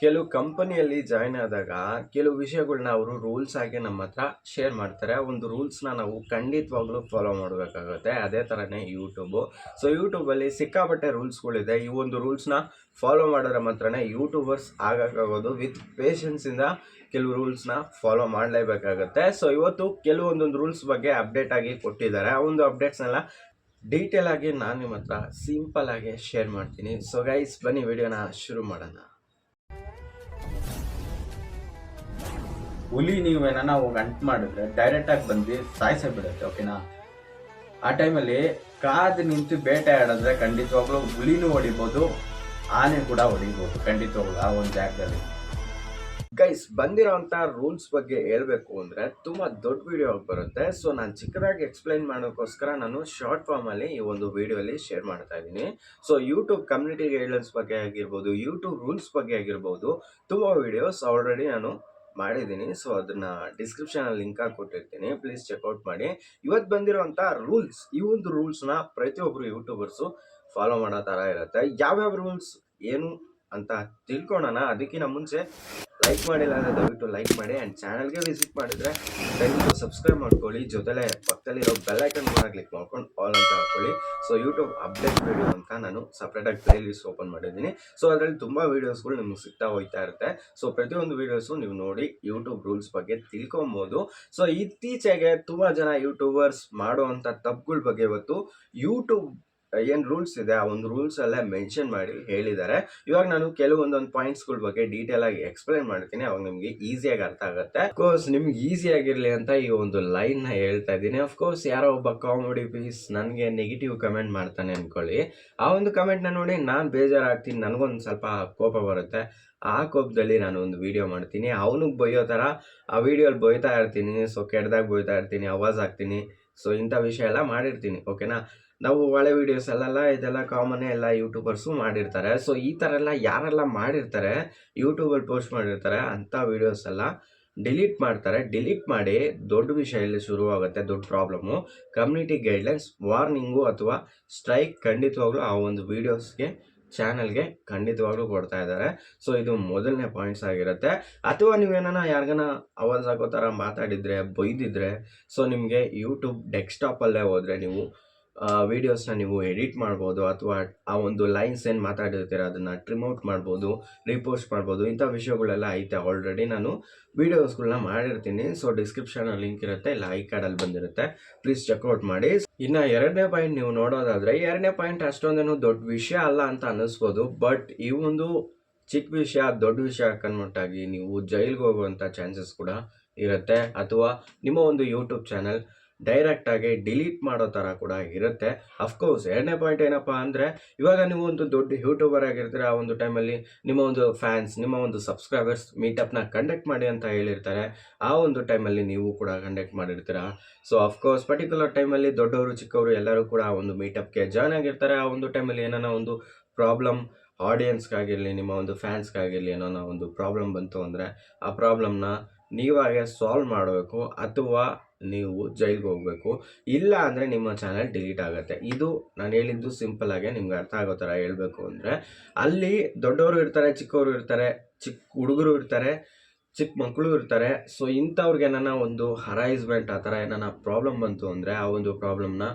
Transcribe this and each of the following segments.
ಕೆಲವು ಕಂಪನಿಯಲ್ಲಿ ಜಾಯ್ನ್ ಆದಾಗ ಕೆಲವು ವಿಷಯಗಳನ್ನ ಅವರು ರೂಲ್ಸ್ ಆಗಿ ನಮ್ಮ ಹತ್ರ ಶೇರ್ ಮಾಡ್ತಾರೆ. ಆ ಒಂದು ರೂಲ್ಸ್ನ ನಾವು ಖಂಡಿತವಾಗ್ಲೂ ಫಾಲೋ ಮಾಡಬೇಕಾಗುತ್ತೆ. ಅದೇ ಥರನೇ ಯೂಟ್ಯೂಬು ಸೊ ಯೂಟ್ಯೂಬಲ್ಲಿ ಸಿಕ್ಕಾಪಟ್ಟೆ ರೂಲ್ಸ್ಗಳಿದೆ ಈ ಒಂದು ರೂಲ್ಸ್ನ ಫಾಲೋ ಮಾಡಿದ್ರೆ ಮಾತ್ರನೇ ಯೂಟ್ಯೂಬರ್ಸ್ ಆಗೋಕ್ಕಾಗೋದು ವಿತ್ ಪೇಷನ್ಸಿಂದ ಕೆಲವು ರೂಲ್ಸ್ನ ಫಾಲೋ ಮಾಡಲೇಬೇಕಾಗುತ್ತೆ. ಸೊ ಇವತ್ತು ಕೆಲವೊಂದೊಂದು ರೂಲ್ಸ್ ಬಗ್ಗೆ ಅಪ್ಡೇಟ್ ಆಗಿ ಕೊಟ್ಟಿದ್ದಾರೆ. ಆ ಒಂದು ಅಪ್ಡೇಟ್ಸ್ನೆಲ್ಲ ಡೀಟೇಲ್ ಆಗಿ ನಾನು ನಿಮ್ಮ ಹತ್ರ ಸಿಂಪಲ್ ಆಗಿ ಶೇರ್ ಮಾಡ್ತೀನಿ. ಸೊ ಗೈಸ್ ಬನ್ನಿ, ವಿಡಿಯೋನ ಶುರು ಮಾಡೋಣ. ಹುಲಿ ನೀವು ಏನಾನ ಹೋಗಿ ಅಂಟ್ ಮಾಡಿದ್ರೆ ಡೈರೆಕ್ಟ್ ಆಗಿ ಬಂದು ಸಾಯಿಸೇ ಬಿಡುತ್ತೆ ಓಕೆನಾ ಆ ಟೈಮಲ್ಲಿ ಕಾದು ನಿಂತು ಬೇಟೆ ಆಡಿದ್ರೆ ಖಂಡಿತವಾಗ್ಲೂ ಹುಲಿನೂ ಹೊಡಿಬೋದು, ಆನೆ ಕೂಡ ಹೊಡಿಬೋದು, ಖಂಡಿತವಾಗ್ಲೂ ಆ ಒಂದು ಜಾಗದಲ್ಲಿ. ಗೈಸ್ ಬಂದಿರೋಂಥ ರೂಲ್ಸ್ ಬಗ್ಗೆ ಹೇಳಬೇಕು ಅಂದರೆ ತುಂಬ ದೊಡ್ಡ ವಿಡಿಯೋ ಬರುತ್ತೆ. ಸೊ ನಾನು ಚಿಕ್ಕದಾಗಿ ಎಕ್ಸ್ಪ್ಲೈನ್ ಮಾಡೋಕ್ಕೋಸ್ಕರ ನಾನು ಶಾರ್ಟ್ ಫಾರ್ಮಲ್ಲಿ ಈ ಒಂದು ವಿಡಿಯೋಲಿ ಶೇರ್ ಮಾಡ್ತಾ ಇದ್ದೀನಿ. ಸೊ ಯೂಟ್ಯೂಬ್ ಕಮ್ಯುನಿಟಿ ಗೈಡ್ಲೈನ್ಸ್ ಬಗ್ಗೆ ಆಗಿರ್ಬೋದು ಯೂಟ್ಯೂಬ್ ರೂಲ್ಸ್ ಬಗ್ಗೆ ಆಗಿರ್ಬೋದು, ತುಂಬ ವಿಡಿಯೋಸ್ ಆಲ್ರೆಡಿ ನಾನು ಮಾಡಿದ್ದೀನಿ. ಸೊ ಅದನ್ನ ಡಿಸ್ಕ್ರಿಪ್ಷನಲ್ಲಿ ಲಿಂಕ್ ಹಾಕಿ ಕೊಟ್ಟಿರ್ತೀನಿ. ಪ್ಲೀಸ್ ಚೆಕ್ಔಟ್ ಮಾಡಿ. ಇವತ್ತು ಬಂದಿರುವಂತ ರೂಲ್ಸ್ ಈ ಒಂದು ರೂಲ್ಸ್ನ ಪ್ರತಿಯೊಬ್ಬರು ಯೂಟ್ಯೂಬರ್ಸು ಫಾಲೋ ಮಾಡೋ ಥರ ಇರುತ್ತೆ. ಯಾವ್ಯಾವ ರೂಲ್ಸ್ ಏನು ಅಂತ ತಿಳ್ಕೊಳ್ಳೋಣ ಅದಕ್ಕಿಂತ ಮುಂಚೆ ಲೈಕ್ ಮಾಡಿಲ್ಲ ಅಂದರೆ ದಯವಿಟ್ಟು ಲೈಕ್ ಮಾಡಿ ಆ್ಯಂಡ್ ಚಾನಲ್ಗೆ ವಿಸಿಟ್ ಮಾಡಿದರೆ ದಯವಿಟ್ಟು ಸಬ್ಸ್ಕ್ರೈಬ್ ಮಾಡ್ಕೊಳ್ಳಿ. ಜೊತೆಲೆ ಪಕ್ಕದಲ್ಲಿರೋ ಬೆಲ್ ಐಕನ್ ಕೂಡ ಕ್ಲಿಕ್ ಮಾಡ್ಕೊಂಡು ಆಲ್ ಅಂತ ಹಾಕ್ಕೊಳ್ಳಿ ಸೊ ಯೂಟ್ಯೂಬ್ ಅಪ್ಡೇಟ್ ವೀಡಿಯೋ ಅಂತ ನಾನು ಸಪ್ರೇಟಾಗಿ ಪ್ಲೇ ಲಿಸ್ಟ್ ಓಪನ್ ಮಾಡಿದ್ದೀನಿ. ಸೊ ಅದರಲ್ಲಿ ತುಂಬ ವೀಡಿಯೋಸ್ಗಳು ನಿಮ್ಗೆ ಸಿಗ್ತಾ ಹೋಗ್ತಾ ಇರುತ್ತೆ. ಸೊ ಪ್ರತಿಯೊಂದು ವೀಡಿಯೋಸು ನೀವು ನೋಡಿ ಯೂಟ್ಯೂಬ್ ರೂಲ್ಸ್ ಬಗ್ಗೆ ತಿಳ್ಕೊಬೋದು. ಸೊ ಇತ್ತೀಚೆಗೆ ತುಂಬ ಜನ ಯೂಟ್ಯೂಬರ್ಸ್ ಮಾಡುವಂಥ ತಪ್ಪುಗಳ ಬಗ್ಗೆ ಇವತ್ತು ಯೂಟ್ಯೂಬ್ ಏನು ರೂಲ್ಸ್ ಇದೆ? ಆ ಒಂದು ರೂಲ್ಸ್ ಎಲ್ಲ ಮೆನ್ಷನ್ ಮಾಡಿ, ಹೇಳಿದ್ದಾರೆ. ಇವಾಗ ನಾನು ಕೆಲವೊಂದೊಂದು ಪಾಯಿಂಟ್ಸ್ಗಳ ಬಗ್ಗೆ ಡೀಟೇಲ್ ಆಗಿ ಎಕ್ಸ್ಪ್ಲೈನ್ ಮಾಡ್ತೀನಿ. ಅವಾಗ ನಿಮಗೆ ಈಸಿಯಾಗಿ ಅರ್ಥ ಆಗುತ್ತೆ. ಅಫ್ಕೋರ್ಸ್ ನಿಮ್ಗೆ ಈಸಿ ಆಗಿರಲಿ ಅಂತ ಈ ಒಂದು ಲೈನ್ನ ಹೇಳ್ತಾ ಇದ್ದೀನಿ. ಅಫ್ಕೋರ್ಸ್ ಯಾರೋ ಒಬ್ಬ ಕಾಮಿಡಿ ಪೀಸ್ ನನಗೆ ನೆಗೆಟಿವ್ ಕಮೆಂಟ್ ಮಾಡ್ತಾನೆ ಅನ್ಕೊಳ್ಳಿ. ಆ ಒಂದು ಕಮೆಂಟ್ನ ನೋಡಿ ನಾನು ಬೇಜಾರಾಗ್ತೀನಿ. ನನಗೊಂದು ಸ್ವಲ್ಪ ಕೋಪ ಬರುತ್ತೆ. ಆ ಕೋಪದಲ್ಲಿ ನಾನು ಒಂದು ವಿಡಿಯೋ ಮಾಡ್ತೀನಿ. ಅವನಿಗೆ ಬೈಯೋ ಥರ ಆ ವಿಡಿಯೋಲಿ ಬೈತಾ ಇರ್ತೀನಿ. ಸೊ ಕೆಡ್ದಾಗ ಬೈತಾ ಇರ್ತೀನಿ. ಅವಾಜ್ ಹಾಕ್ತೀನಿ. ಸೊ ಇಂಥ ವಿಷಯ ಎಲ್ಲ ಮಾಡಿರ್ತೀನಿ. ಓಕೆನಾ ನಾವು ಒಳ್ಳೆ ವಿಡಿಯೋಸ್ ಅಲ್ಲೆಲ್ಲ ಇದೆಲ್ಲ ಕಾಮನ್ ಎಲ್ಲ ಯೂಟ್ಯೂಬರ್ಸು ಮಾಡಿರ್ತಾರೆ. ಸೊ ಈ ಥರ ಎಲ್ಲ ಯಾರೆಲ್ಲ ಮಾಡಿರ್ತಾರೆ ಯೂಟ್ಯೂಬಲ್ಲಿ ಪೋಸ್ಟ್ ಮಾಡಿರ್ತಾರೆ, ಅಂಥ ವಿಡಿಯೋಸ್ ಎಲ್ಲ ಡಿಲೀಟ್ ಮಾಡ್ತಾರೆ. ಡಿಲೀಟ್ ಮಾಡಿ ದೊಡ್ಡ ವಿಷಯ ಇಲ್ಲಿ ಶುರುವಾಗುತ್ತೆ, ದೊಡ್ಡ ಪ್ರಾಬ್ಲಮ್ಮು ಕಮ್ಯುನಿಟಿ ಗೈಡ್ಲೈನ್ಸ್ ವಾರ್ನಿಂಗು ಅಥವಾ ಸ್ಟ್ರೈಕ್ ಖಂಡಿತವಾಗ್ಲೂ ಆ ಒಂದು ವೀಡಿಯೋಸ್ಗೆ ಚಾನಲ್ಗೆ ಖಂಡಿತವಾಗ್ಲೂ ಕೊಡ್ತಾ ಇದ್ದಾರೆ. ಸೊ ಇದು ಮೊದಲನೇ ಪಾಯಿಂಟ್ಸ್ ಆಗಿರುತ್ತೆ. ಅಥವಾ ನೀವೇನ ಯಾರಿಗಾನ ಅವಾಜ್ ಆಗೋ ಥರ ಮಾತಾಡಿದರೆ, ಬೈದಿದ್ರೆ ಸೊ ನಿಮಗೆ ಯೂಟ್ಯೂಬ್ ಡೆಸ್ಕ್ಟಾಪಲ್ಲೇ ಹೋದರೆ ನೀವು ವೀಡಿಯೋಸ್ನ ನೀವು ಎಡಿಟ್ ಮಾಡ್ಬೋದು ಅಥವಾ ಆ ಒಂದು ಲೈನ್ಸ್ ಏನು ಮಾತಾಡಿರ್ತೀರ, ಅದನ್ನು ಔಟ್ ಮಾಡ್ಬೋದು ರೀಪೋಸ್ಟ್ ಮಾಡ್ಬೋದು, ಇಂಥ ವಿಷಯಗಳೆಲ್ಲ ಐತೆ ಆಲ್ರೆಡಿ ನಾನು ವೀಡಿಯೋಸ್ಗಳನ್ನ ಮಾಡಿರ್ತೀನಿ. ಸೊ ಡಿಸ್ಕ್ರಿಪ್ಷನಲ್ಲಿ ಲಿಂಕ್ ಇರುತ್ತೆ, ಇಲ್ಲ ಐ ಕಾರ್ಡಲ್ಲಿ ಬಂದಿರುತ್ತೆ. ಪ್ಲೀಸ್ ಚೆಕ್ಔಟ್ ಮಾಡಿ. ಇನ್ನು ಎರಡನೇ ಪಾಯಿಂಟ್ ನೀವು ನೋಡೋದಾದರೆ, ಎರಡನೇ ಪಾಯಿಂಟ್ ಅಷ್ಟೊಂದೇನು ದೊಡ್ಡ ವಿಷಯ ಅಲ್ಲ ಅಂತ ಅನ್ನಿಸ್ಬೋದು ಬಟ್ ಈ ಒಂದು ಚಿಕ್ಕ ವಿಷಯ, ದೊಡ್ಡ ವಿಷಯ ಕನ್ವರ್ಟ್ ಆಗಿ ನೀವು ಜೈಲ್ಗೆ ಹೋಗುವಂಥ ಚಾನ್ಸಸ್ ಕೂಡ ಇರುತ್ತೆ. ಅಥವಾ ನಿಮ್ಮ ಒಂದು ಯೂಟ್ಯೂಬ್ ಚಾನಲ್ ಡೈರೆಕ್ಟ್ ಆಗಿ ಡಿಲೀಟ್ ಮಾಡೋ ಥರ ಕೂಡ ಇರುತ್ತೆ. ಅಫ್ಕೋರ್ಸ್ ಎರಡನೇ ಪಾಯಿಂಟ್ ಏನಪ್ಪ ಅಂದರೆ, ಇವಾಗ ನೀವು ಒಂದು ದೊಡ್ಡ ಯೂಟ್ಯೂಬರ್ ಆಗಿರ್ತೀರ, ಆ ಒಂದು ಟೈಮಲ್ಲಿ ನಿಮ್ಮ ಒಂದು ಫ್ಯಾನ್ಸ್ ನಿಮ್ಮ ಒಂದು ಸಬ್ಸ್ಕ್ರೈಬರ್ಸ್ ಮೀಟಪ್ನ ಕಂಡಕ್ಟ್ ಮಾಡಿ ಅಂತ ಹೇಳಿರ್ತಾರೆ, ಆ ಒಂದು ಟೈಮಲ್ಲಿ ನೀವು ಕೂಡ ಕಂಡಕ್ಟ್ ಮಾಡಿರ್ತೀರ. ಸೊ ಅಫ್ಕೋರ್ಸ್ ಪರ್ಟಿಕ್ಯುಲರ್ ಟೈಮಲ್ಲಿ ದೊಡ್ಡವರು, ಚಿಕ್ಕವರು ಎಲ್ಲರೂ ಕೂಡ ಆ ಒಂದು ಮೀಟಪ್ಗೆ ಜಾಯ್ನ್ ಆಗಿರ್ತಾರೆ. ಆ ಒಂದು ಟೈಮಲ್ಲಿ ಏನಾನ ಒಂದು ಪ್ರಾಬ್ಲಮ್ ಆಡಿಯನ್ಸ್ಗಾಗಿರಲಿ ನಿಮ್ಮ ಒಂದು ಫ್ಯಾನ್ಸ್ಗಾಗಿರಲಿ ಏನೋ ಒಂದು ಪ್ರಾಬ್ಲಮ್ ಬಂತು ಅಂದರೆ, ಆ ಪ್ರಾಬ್ಲಮ್ನ ನೀವಾಗೆ ಸಾಲ್ವ್ ಮಾಡಬೇಕು, ಅಥವಾ ನೀವು ಜೈಲ್ಗೆ ಹೋಗಬೇಕು ಇಲ್ಲ ಅಂದರೆ ನಿಮ್ಮ ಚಾನಲ್ ಡಿಲೀಟ್ ಆಗುತ್ತೆ. ಇದು ನಾನು ಹೇಳಿದ್ದು ಸಿಂಪಲ್ ಆಗಿ ನಿಮ್ಗೆ ಅರ್ಥ ಆಗೋ ಥರ ಹೇಳಬೇಕು ಅಂದರೆ ಅಲ್ಲಿ ದೊಡ್ಡವರು ಇರ್ತಾರೆ, ಚಿಕ್ಕವರು ಇರ್ತಾರೆ ಚಿಕ್ಕ ಹುಡುಗರು ಇರ್ತಾರೆ ಚಿಕ್ಕ ಮಕ್ಕಳು ಇರ್ತಾರೆ. ಸೊ ಇಂಥವ್ರಿಗೆ ಏನಾನ ಒಂದು ಹರೈಸ್ಮೆಂಟ್ ಆ ಥರ ಏನಾನ ಪ್ರಾಬ್ಲಮ್ ಬಂತು ಅಂದರೆ ಆ ಒಂದು ಪ್ರಾಬ್ಲಮ್ನ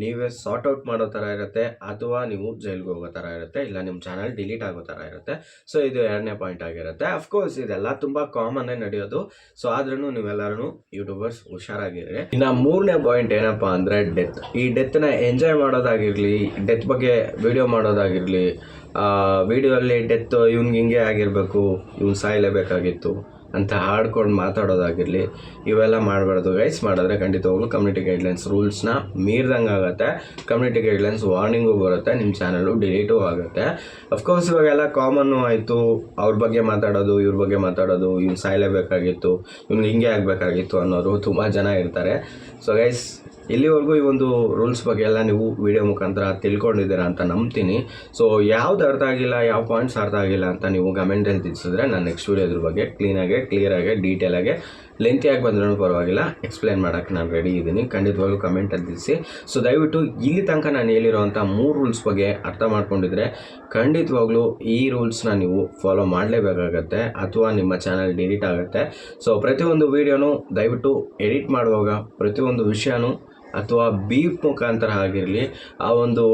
ನೀವೇ ಸಾರ್ಟ್ ಔಟ್ ಮಾಡೋ ಥರ ಇರುತ್ತೆ ಅಥವಾ ನೀವು ಜೈಲ್ಗೆ ಹೋಗೋ ಥರ ಇರುತ್ತೆ ಇಲ್ಲ ನಿಮ್ಮ ಚಾನಲ್ ಡಿಲೀಟ್ ಆಗೋ ಥರ ಇರುತ್ತೆ. ಸೊ ಇದು ಎರಡನೇ ಪಾಯಿಂಟ್ ಆಗಿರುತ್ತೆ. ಅಫ್ಕೋರ್ಸ್ ಇದೆಲ್ಲ ತುಂಬ ಕಾಮನ್ ನಡೆಯೋದು. ಸೊ ಆದ್ರೂ ನೀವೆಲ್ಲರೂ ಯೂಟ್ಯೂಬರ್ಸ್ ಹುಷಾರಾಗಿರಿ ಇನ್ನು ಮೂರನೇ ಪಾಯಿಂಟ್ ಏನಪ್ಪ ಅಂದರೆ ಡೆತ್ ಈ ಡೆತ್ನ ಎಂಜಾಯ್ ಮಾಡೋದಾಗಿರಲಿ ಡೆತ್ ಬಗ್ಗೆ ವಿಡಿಯೋ ಮಾಡೋದಾಗಿರಲಿ ವಿಡಿಯೋ ಅಲ್ಲಿ ಡೆತ್ ಇವ್ನಿಗೆ ಹಿಂಗೆ ಆಗಿರಬೇಕು, ಇವ್ನು ಸಾಯಲೇಬೇಕಾಗಿತ್ತು. ಅಂತ ಹಾಡ್ಕೊಂಡು ಮಾತಾಡೋದಾಗಿರಲಿ, ಇವೆಲ್ಲ ಮಾಡಬಾರ್ದು. ಗೈಸ್, ಮಾಡಿದ್ರೆ ಖಂಡಿತವಾಗ್ಲೂ ಕಮ್ಯುನಿಟಿ ಗೈಡ್ಲೈನ್ಸ್ ರೂಲ್ಸ್ನ ಮೀರಿದಂಗೆ ಆಗುತ್ತೆ. ಕಮ್ಯುನಿಟಿ ಗೈಡ್ಲೈನ್ಸ್ ವಾರ್ನಿಂಗು ಬರುತ್ತೆ ನಿಮ್ಮ ಚಾನಲು ಡಿಲೀಟು ಆಗುತ್ತೆ. ಅಫ್ಕೋರ್ಸ್ ಇವಾಗೆಲ್ಲ ಕಾಮನ್ನು ಆಯಿತು. ಅವ್ರ ಬಗ್ಗೆ ಮಾತಾಡೋದು, ಇವ್ರ ಬಗ್ಗೆ ಮಾತಾಡೋದು, ಇವ್ನು ಸಾಯಲೇಬೇಕಾಗಿತ್ತು ಇವ್ನು ಹಿಂಗೆ ಆಗಬೇಕಾಗಿತ್ತು ಅನ್ನೋರು ತುಂಬ ಜನ ಇರ್ತಾರೆ. ಸೊ ಗೈಸ್ ಇಲ್ಲಿವರೆಗೂ ಈ ಒಂದು ರೂಲ್ಸ್ ಬಗ್ಗೆ ಎಲ್ಲ ನೀವು ವಿಡಿಯೋ ಮುಖಾಂತರ ತಿಳ್ಕೊಂಡಿದ್ದೀರಾ ಅಂತ ನಂಬ್ತೀನಿ. ಸೊ ಯಾವ್ದು ಅರ್ಥ ಆಗಿಲ್ಲ, ಯಾವ ಪಾಯಿಂಟ್ಸ್ ಅರ್ಥ ಆಗಿಲ್ಲ ಅಂತ ನೀವು ಕಮೆಂಟಲ್ಲಿ ತಿಳಿಸಿದ್ರೆ ನಾನು ನೆಕ್ಸ್ಟ್ ವಿಡಿಯೋ ಇದ್ರ ಬಗ್ಗೆ ಕ್ಲೀನಾಗೆ ಕ್ಲಿಯರಾಗೆ ಡೀಟೇಲಾಗೆ ಲೆಂತಿಯಾಗಿ ಬಂದ್ರೂ ಪರವಾಗಿಲ್ಲ. ಎಕ್ಸ್ಪ್ಲೈನ್ ಮಾಡೋಕ್ಕೆ ನಾನು ರೆಡಿ ಇದ್ದೀನಿ. ಖಂಡಿತವಾಗ್ಲೂ ಕಮೆಂಟಲ್ಲಿ ತಿಳಿಸಿ. ಸೊ ದಯವಿಟ್ಟು ಇಲ್ಲಿ ತನಕ ನಾನು ಹೇಳಿರೋವಂಥ ಮೂರು ರೂಲ್ಸ್ ಬಗ್ಗೆ ಅರ್ಥ ಮಾಡ್ಕೊಂಡಿದ್ರೆ ಖಂಡಿತವಾಗ್ಲೂ ಈ ರೂಲ್ಸ್ನ ನೀವು ಫಾಲೋ ಮಾಡಲೇಬೇಕಾಗತ್ತೆ ಅಥವಾ ನಿಮ್ಮ ಚಾನಲ್ ಡಿಲೀಟ್ ಆಗುತ್ತೆ. ಸೊ ಪ್ರತಿಯೊಂದು ವಿಡಿಯೋನು ದಯವಿಟ್ಟು ಎಡಿಟ್ ಮಾಡುವಾಗ ಪ್ರತಿಯೊಂದು ವಿಷಯನೂ ಅಥವಾ ಬೀಪ್ ಮುಖಾಂತರ ಆಗಿರಲಿ, ಆ ಒಂದು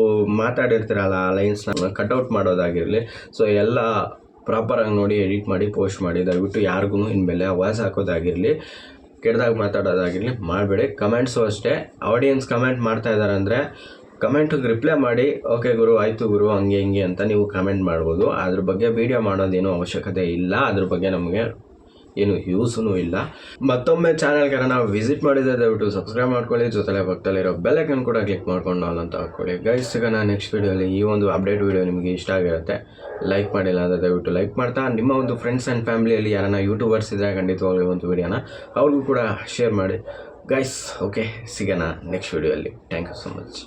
ಮಾತಾಡಿರ್ತೀರಲ್ಲ ಆ ಲೈನ್ಸ್ನ ಕಟ್ಔಟ್ ಮಾಡೋದಾಗಿರಲಿ ಸೊ ಎಲ್ಲ ಪ್ರಾಪರಾಗಿ ನೋಡಿ ಎಡಿಟ್ ಮಾಡಿ ಪೋಸ್ಟ್ ಮಾಡಿ, ದಯವಿಟ್ಟು ಯಾರಿಗೂ ಇನ್ಮೇಲೆ ವಾಯ್ಸ್ ಹಾಕೋದಾಗಿರಲಿ ಕೆಟ್ಟದಾಗಿ ಮಾತಾಡೋದಾಗಿರಲಿ ಮಾಡಬೇಡಿ. ಕಮೆಂಟ್ಸು ಅಷ್ಟೇ. ಆಡಿಯನ್ಸ್ ಕಮೆಂಟ್ ಮಾಡ್ತಾ ಇದ್ದಾರೆ ಅಂದರೆ ಕಮೆಂಟಿಗೆ ರಿಪ್ಲೈ ಮಾಡಿ ಓಕೆ ಗುರು, ಆಯಿತು ಗುರು, ಹಂಗೆ ಹಿಂಗೆ ಅಂತ ನೀವು ಕಮೆಂಟ್ ಮಾಡ್ಬೋದು. ಅದ್ರ ಬಗ್ಗೆ ವೀಡಿಯೋ ಮಾಡೋದೇನೂ ಅವಶ್ಯಕತೆ ಇಲ್ಲ. ಅದ್ರ ಬಗ್ಗೆ ನಮಗೆ ಏನು ಯೂಸೂ ಇಲ್ಲ. ಮತ್ತೊಮ್ಮೆ ಚಾನಲ್ಗೆ ನಾವು ವಿಸಿಟ್ ಮಾಡಿದ್ರೆ ದಯವಿಟ್ಟು ಸಬ್ಸ್ಕ್ರೈಬ್ ಮಾಡ್ಕೊಳ್ಳಿ, ಜೊತೆಲೆ ಪಕ್ಕದಲ್ಲಿರೋ ಬೆಲ್ಲೈಕನ್ ಕೂಡ ಕ್ಲಿಕ್ ಮಾಡ್ಕೊಂಡು ಆಲ್ ಅಂತ ಹಾಕ್ಕೊಳ್ಳಿ. ಗೈಸ್ ಸಿಗೋಣ ನೆಕ್ಸ್ಟ್ ವೀಡಿಯೋಲಿ ಈ ಒಂದು ಅಪ್ಡೇಟ್ ವೀಡಿಯೋ ನಿಮಗೆ ಇಷ್ಟ ಆಗಿರುತ್ತೆ ಲೈಕ್ ಮಾಡಿಲ್ಲ ಅಂದರೆ ದಯವಿಟ್ಟು ಲೈಕ್ ಮಾಡ್ತಾ. ನಿಮ್ಮ ಒಂದು ಫ್ರೆಂಡ್ಸ್ ಆ್ಯಂಡ್ ಫ್ಯಾಮಿಲಿಯಲ್ಲಿ ಯಾರನ್ನ ಯೂಟ್ಯೂಬರ್ಸ್ ಇದ್ದರೆ ಖಂಡಿತವಾಗಿ ಒಂದು ವೀಡಿಯೋನ ಅವ್ರಿಗೂ ಕೂಡ ಶೇರ್ ಮಾಡಿ. ಗೈಸ್ ಓಕೆ ಸಿಗೋಣ ನೆಕ್ಸ್ಟ್ ವೀಡಿಯೋಲಿ ಥ್ಯಾಂಕ್ ಯು ಸೊ ಮಚ್